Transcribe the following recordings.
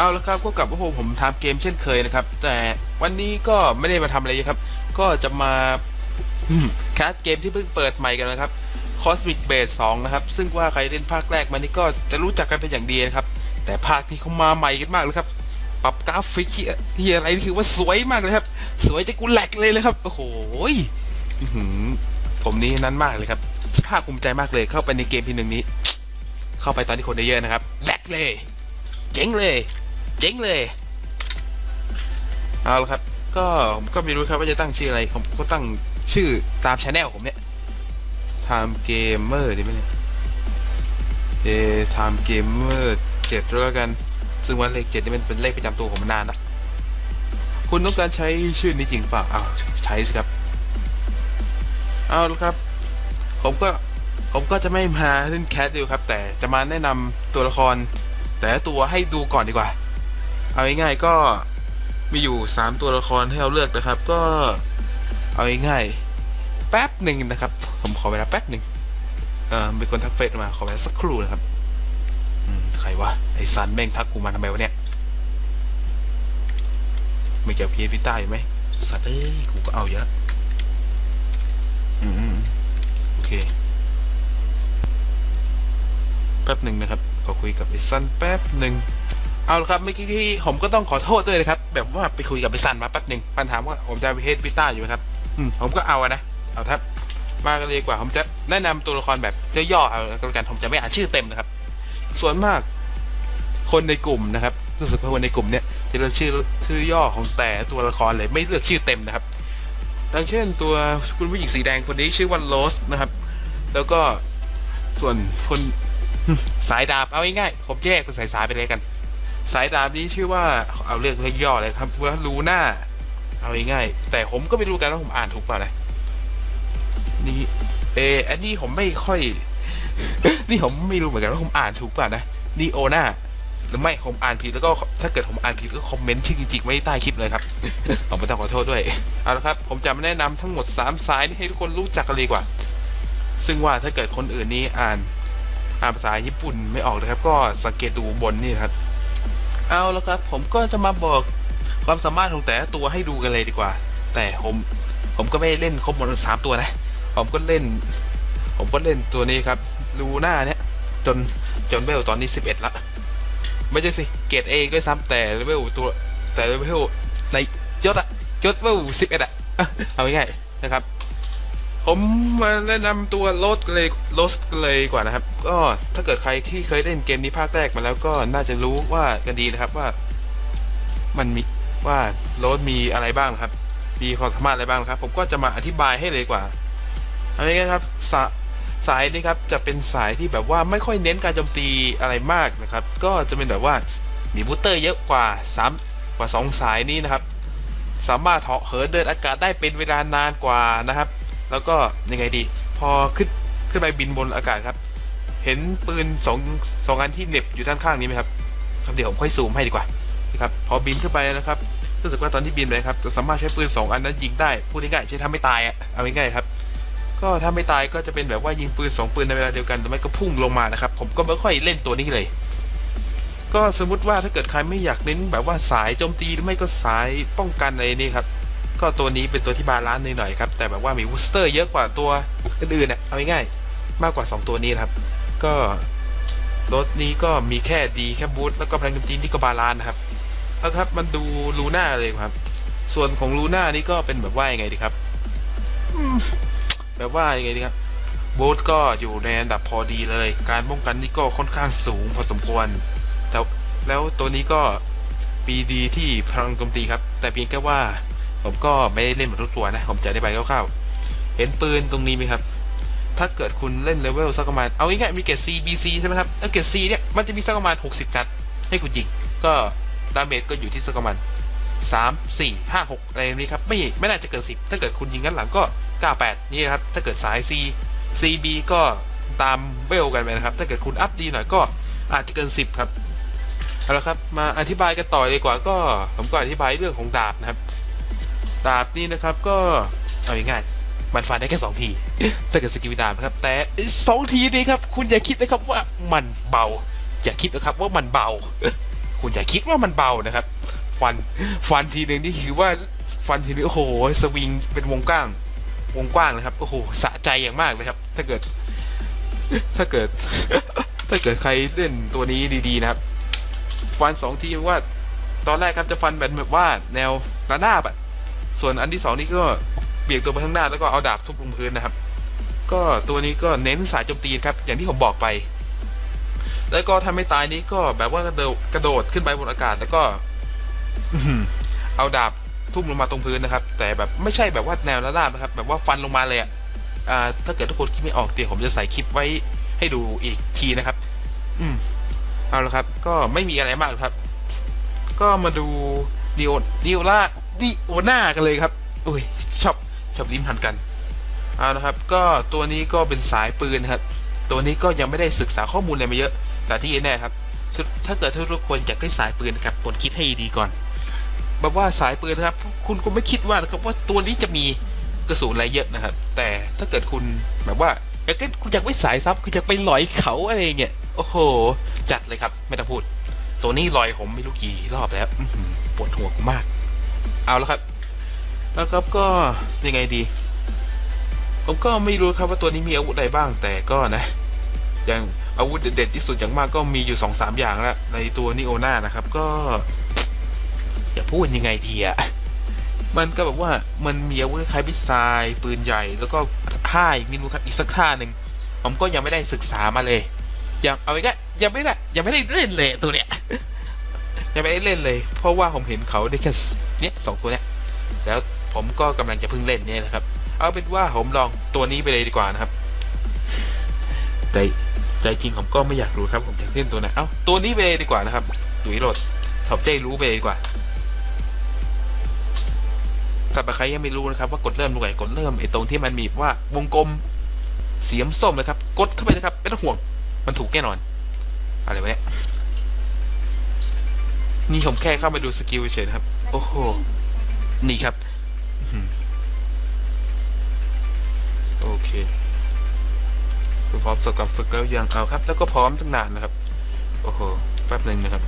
เอาละครับก็กลับมาพบผมทำเกมเช่นเคยนะครับ แต่วันนี้ก็ไม่ได้มาทำอะไรเยครับ ก็จะมาแคสเกมที่เพิ่งเปิดใหม่กันนะครับ Cosmic Base 2 นะครับ ซึ่งว่าใครเล่นภาคแรกมานี่ก็จะรู้จักกันเป็นอย่างดีนะครับ แต่ภาคนี้เขามาใหม่กันมากเลยครับ ปรับกราฟิกที่อะไรนี่คือว่าสวยมากเลยครับ สวยจะกูแหลกเลยเลยครับ โอ้โหผมนี่นั้นมากเลยครับภาคภูมิใจมากเลยเข้าไปในเกมทีหนึ่งนี้ เข้าไปตอนที่คนเยอะๆนะครับแหลกเลย เจ๋งเลย เจ๋งเลย เอาละครับ ก็ผมก็ไม่รู้ครับว่าจะตั้งชื่ออะไร ผมก็ตั้งชื่อตามช anel ผมเนี่ย Time Gamer ดีไหมเนี่ยเอ Time Gamer เจ็ดแล้วกัน ซึ่งวันเลขเจ็ดนี่มันเป็นเลขประจำตัวผมมานานนะ คุณต้องการใช้ชื่อนี้จริงเปล่าอ้าวใช้สิครับ เอาละครับ ผมก็ผมก็จะไม่มาเล่นแคสดิวครับ แต่จะมาแนะนำตัวละคร แต่ละตัวให้ดูก่อนดีกว่า เอาง่ายๆก็มีอยู่ 3 ตัวละครให้เราเลือกนะครับ ก็เอาง่ายๆแป๊บหนึ่งนะครับ ผมขอเวลาแป๊บหนึ่งเอ่อมีคนทักเฟซมาขอเวลาสักครู่นะครับใครวะไอซันแม่งทักกูมาทำไมวะเนี่ยไม่เกี่ยวพีพิต้าอยู่ไหมสัตว์เอ้ยกูก็เอาเยอะอืมโอเคแป๊บหนึ่งนะครับขอคุยกับไอซันแป๊บหนึ่ง เอาละครับเมื่อกี้ที่ผมก็ต้องขอโทษด้วยนะครับ แบบว่าไปคุยกับไอซันมาแป๊บหนึ่งปัญหาว่าผมจะไปเฮดพิต้าอยู่นะครับ อืมผมก็เอาอะนะเอาครับ มากันเลยดีกว่าผมจะแนะนำตัวละครแบบย่อๆเอาแล้วกันผมจะไม่อ่านชื่อเต็มนะครับ ส่วนมาก คนในกลุ่มนะครับรู้สึกว่าคนในกลุ่มเนี่ยจะเลือกชื่อชื่อย่อของแต่ตัวละครเลยไม่เลือกชื่อเต็มนะครับดังเช่น ตัวคุณผู้หญิงสีแดงคนนี้ชื่อว่าโรสนะครับ แล้วก็ส่วนคนสายดาบเอาง่ายๆผมแยกเป็นสายสายๆไปเลยกัน สายดาบนี้ชื่อว่าเอาเรียกเรียกย่อเลยครับว่าลูน่าเอาง่ายๆแต่ผมก็ไม่รู้กันว่าผมอ่านถูกเปล่านะนี่เอออันนี้ผมไม่ค่อย นี่ผมไม่รู้เหมือนกันว่าผมอ่านถูกเปล่านะนีโอนาหรือไม่ผมอ่านผิดแล้วก็ถ้าเกิดผมอ่านผิดก็คอมเมนต์ชื่อจริงๆไว้ใต้คลิปเลยครับผมไม่ต้องขอโทษด้วยเอาละครับ ผมจะมาแนะนำทั้งหมด 3 สายนี้ให้ทุกคนรู้จักกันเลยดีกว่า ซึ่งว่าถ้าเกิดคนอื่นนี้อ่านอ่านภาษาญี่ปุ่นไม่ออกเลยครับ ก็สังเกตดูบนนี่ครับ เอาแล้วครับ ผมก็จะมาบอกความสามารถของแต่ละตัวให้ดูกันเลยดีกว่า แต่ผมผมก็ไม่เล่นครบหมดสามตัวนะ ผมก็เล่น ผมก็เล่นตัวนี้ครับลูหน่าเนี่ยจนจนเลเวลตอนนี้สิบเอ็ดละไม่ใช่สิเกรดเอด้วยซ้ำแต่เลเวลตัวแต่เลเวลในยศอะยศเลเวลสิบเอ็ดอะเอาง่ายๆนะครับ ผมมาแนะนำตัวโรสเลยโรสเลยกว่านะครับ ก็ถ้าเกิดใครที่เคยเล่นเกมนี้ภาคแรกมาแล้วก็น่าจะรู้ว่ากันดีนะครับว่า มันมีว่าโรสมีอะไรบ้างนะครับ มีความสามารถอะไรบ้างนะครับ ผมก็จะมาอธิบายให้เลยกว่าเอาง่ายๆครับสาสายนี้ครับจะเป็นสายที่แบบว่าไม่ค่อยเน้นการโจมตีอะไรมากนะครับ ก็จะเป็นแบบว่ามีบูสเตอร์เยอะกว่า 3 กว่า 2 สายนี้นะครับ สามารถเหาะเหินเดินอากาศได้เป็นเวลานานกว่านะครับ แล้วก็ยังไงดี พอขึ้นขึ้นไปบินบนอากาศครับ เห็นปืนสองสองอันที่เหน็บอยู่ด้านข้างนี้ไหมครับครับเดี๋ยวผมค่อยซูมให้ดีกว่านะครับพอบินขึ้นไปนะครับรู้สึกว่าตอนที่บินไปครับจะสามารถใช้ปืนสองอันนั้นยิงได้พูดง่ายๆใช้ทำไม่ตายอะเอาง่ายๆครับ ก็ถ้าไม่ตายก็จะเป็นแบบว่ายิงปืนสองปืนในเวลาเดียวกันหรือไม่ก็พุ่งลงมานะครับ ผมก็ไม่ค่อยเล่นตัวนี้เลย ก็สมมุติว่าถ้าเกิดใครไม่อยากเน้นแบบว่าสายโจมตีหรือไม่ก็สายป้องกันอะไรนี่ครับ ก็ตัวนี้เป็นตัวที่บาลานซ์หน่อยๆครับ แต่แบบว่ามีวูสเตอร์เยอะกว่าตัวอื่นๆเนี่ยเอาง่ายๆมากกว่า 2 ตัวนี้นะครับ ก็รถนี้ก็มีแค่ดีแค่บูทแล้วก็พลังโจมตีนี่ก็บาลานซ์นะครับเอาครับมันดูลูน่าเลยครับ ส่วนของลูน่านี่ก็เป็นแบบว่ายังไงดีครับแบบว่ายังไงดีครับบูทก็อยู่ในอันดับพอดีเลย การป้องกันนี่ก็ค่อนข้างสูงพอสมควร แต่แล้วตัวนี้ก็ปีดีที่พลังโจมตีครับ แต่เพียงแค่ว่า ผมก็ไม่ได้เล่นหมดทุกตัวนะ ผมจะได้ไปคร่าวๆเห็นปืนตรงนี้ไหมครับ ถ้าเกิดคุณเล่นเลเวลสักประมาณ เอาง่ายๆมีเกรด C B C ใช่ไหมครับแล้วเกรด C เนี่ยมันจะมีสักประมาณ 60 นัด ให้คุณยิง ก็ดาเมจก็อยู่ที่สักประมาณ3 4 5 6อะไรนี้ครับไม่ไม่น่าจะเกิน 10 ถ้าเกิดคุณยิงกันหลังก็ 98 นี่ครับ ถ้าเกิดสาย C C B ก็ตามเวลกันไปนะครับ ถ้าเกิดคุณอัพดีหน่อยก็อาจจะเกิน 10 ครับเอาละครับ มาอธิบายกันต่อเลยดีกว่าก็ผมก็อธิบายเรื่องของดาบนะครับ ดาบนี่นะครับก็เอาง่ายๆมันฟันได้แค่สองทีถ้าเกิดสกิลดาบนะครับ แต่สองทีนี้ครับคุณอย่าคิดนะครับว่ามันเบา อย่าคิดนะครับว่ามันเบา คุณอย่าคิดว่ามันเบานะครับ ฟันฟันทีหนึ่งนี่คือว่าฟันทีนึงโอ้โหสวิงเป็นวงกว้าง วงกว้างเลยครับโอ้โหสะใจอย่างมากเลยครับ ถ้าเกิด ถ้าเกิด ถ้าเกิดใครเล่นตัวนี้ดีๆนะครับ ฟันสองทีว่า ตอนแรกครับจะฟันแบบแบบว่าแนวระนาบอะ ส่วนอันที่สองนี่ก็เบี่ยงตัวไปข้างหน้าแล้วก็เอาดาบทุบลงพื้นนะครับ ก็ตัวนี้ก็เน้นสายโจมตีครับ อย่างที่ผมบอกไป แล้วก็ทำให้ตายนี้ก็แบบว่ากระโดดกระโดดขึ้นไปบนอากาศแล้วก็เอาดาบทุ่มลงมาตรงพื้นนะครับ แต่แบบไม่ใช่แบบว่าแนวระนาบนะครับ แบบว่าฟันลงมาเลยอะอ่าถ้าเกิดทุกคนคิดไม่ออกเดี๋ยวผมจะใส่คลิปไว้ให้ดูอีกทีนะครับ อืมเอาละครับ ก็ไม่มีอะไรมากครับ ก็มาดูดิโอดิโอล่า ดิโอน่ากันเลยครับอุ้ยชอบชอบลิ้นพันกันเอานะครับ ก็ตัวนี้ก็เป็นสายปืนครับ ตัวนี้ก็ยังไม่ได้ศึกษาข้อมูลอะไรมาเยอะ แต่ที่แน่ครับ ถ้าเกิดทุกคนอยากได้สายปืนครับควรคิดให้ดีก่อนแบบว่าสายปืนนะครับ คุณก็ไม่คิดว่านะครับว่าตัวนี้จะมีกระสุนอะไรเยอะนะครับ แต่ถ้าเกิดคุณแบบว่าอยากได้คุณอยากไปสายซับคุณอยากไปลอยเขาอะไรเงี้ยโอ้โห จัดเลยครับ ไม่ต้องพูด ตัวนี้ลอยผมไม่รู้กี่รอบแล้วปวดหัวกูมาก เอาแล้วครับ แล้วครับก็ยังไงดี ผมก็ไม่รู้ครับว่าตัวนี้มีอาวุธอะไรบ้างแต่ก็นะ อย่างอาวุธเด็ดที่สุดอย่างมากก็มีอยู่สองสามอย่างแล้วในตัวนิโอนานะครับ ก็อย่าพูดยังไงดีอะมันก็แบบว่ามันมีอาวุธคล้ายพิซซายปืนใหญ่ แล้วก็ท่าอีกนิดนึงครับอีกสักท่าหนึ่งผมก็ยังไม่ได้ศึกษามาเลยยังเอาไว้ก็ยังไม่ได้ยังไม่ได้เล่นเลยตัวเนี้ยยังไม่ได้เล่นเลย เพราะว่าผมเห็นเขาได้แค่ เนี้ยสองตัวเนี้ยแล้วผมก็กำลังจะเพิ่งเล่นเนี่ยนะครับ เอาเป็นว่าผมลองตัวนี้ไปเลยดีกว่านะครับแต่ใจจริงผมก็ไม่อยากรู้ครับ ผมจะเล่นตัวไหนเอาตัวนี้ไปเลยดีกว่านะครับดุยโรดผมใจรู้ไปเลยดีกว่าสำหรับใครยังไม่รู้นะครับว่ากดเริ่มตรงไหนกดเริ่มไอ้ตรงที่มันมีว่าวงกลมเสียมส้มนะครับ กดเข้าไปนะครับไม่ต้องห่วง มันถูกแน่นอน อะไรวะเนี่ยนี่ผมแค่เข้ามาดูสกิลเฉยๆนะครับ โอ้โห นี่ครับ โอเคพร้อมสกับฝึกแล้วยังเอาครับ แล้วก็พร้อมตั้งนานนะครับ โอ้โห แป๊บหนึ่งนะครับ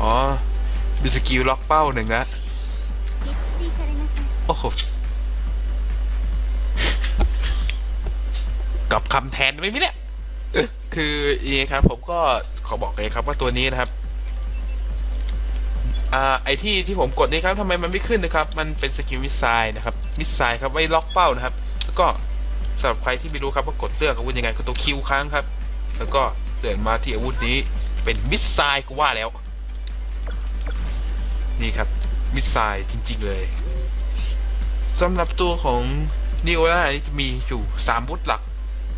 อ๋อมีสกิลล็อกเป้าหนึ่งนะโอ้โหกับคำแทนไหมมิเนี่ย คืออย่างนี้ครับ ผมก็ขอบอกเลยครับว่าตัวนี้นะครับ อ่าไอที่ที่ผมกดนี่ครับทำไมมันไม่ขึ้นนะครับ มันเป็นสกิลมิสไซล์นะครับ มิสไซล์ครับไว้ล็อกเป้านะครับ แล้วก็สำหรับใครที่ไม่รู้ครับว่ากดเลือกอาวุธยังไงก็ตัวคิวค้างครับ แล้วก็เดินมาที่อาวุธนี้เป็นมิสไซล์ก็ว่าแล้ว นี่ครับ มิสไซล์จริง ๆ เลยสำหรับตัวของนิโอล่านี่จะมีอยู่สามวุธหลัก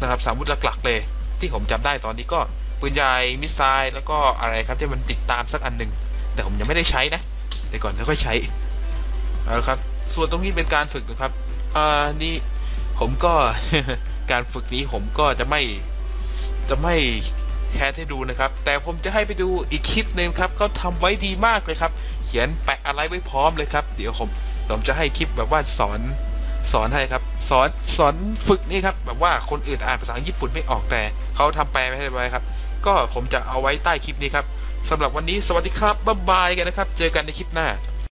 นะครับสามวุธหลักๆเลย ที่ผมจำได้ตอนนี้ก็ปืนใหญ่มิสไซล์แล้วก็อะไรครับที่มันติดตามสักอันหนึ่งแต่ผมยังไม่ได้ใช้นะเดี๋ยวก่อนค่อยใช้เอาละครับ ส่วนตรงนี้เป็นการฝึกนะครับอ่านี่ผมก็การฝึกนี้ผมก็จะไม่จะไม่แคสให้ดูนะครับ แต่ผมจะให้ไปดูอีกคลิปหนึ่งครับเขาทำไว้ดีมากเลยครับ เขียนแปะอะไรไว้พร้อมเลยครับ เดี๋ยวผมผมจะให้คลิปแบบว่าสอน สอนให้ครับ สอนสอนฝึกนี่ครับ แบบว่าคนอื่นอ่านภาษาญี่ปุ่นไม่ออกแต่เขาทำแปลไว้ให้ไว้ครับ ก็ผมจะเอาไว้ใต้คลิปนี้ครับสำหรับวันนี้สวัสดีครับบ๊ายบายกันนะครับ เจอกันในคลิปหน้า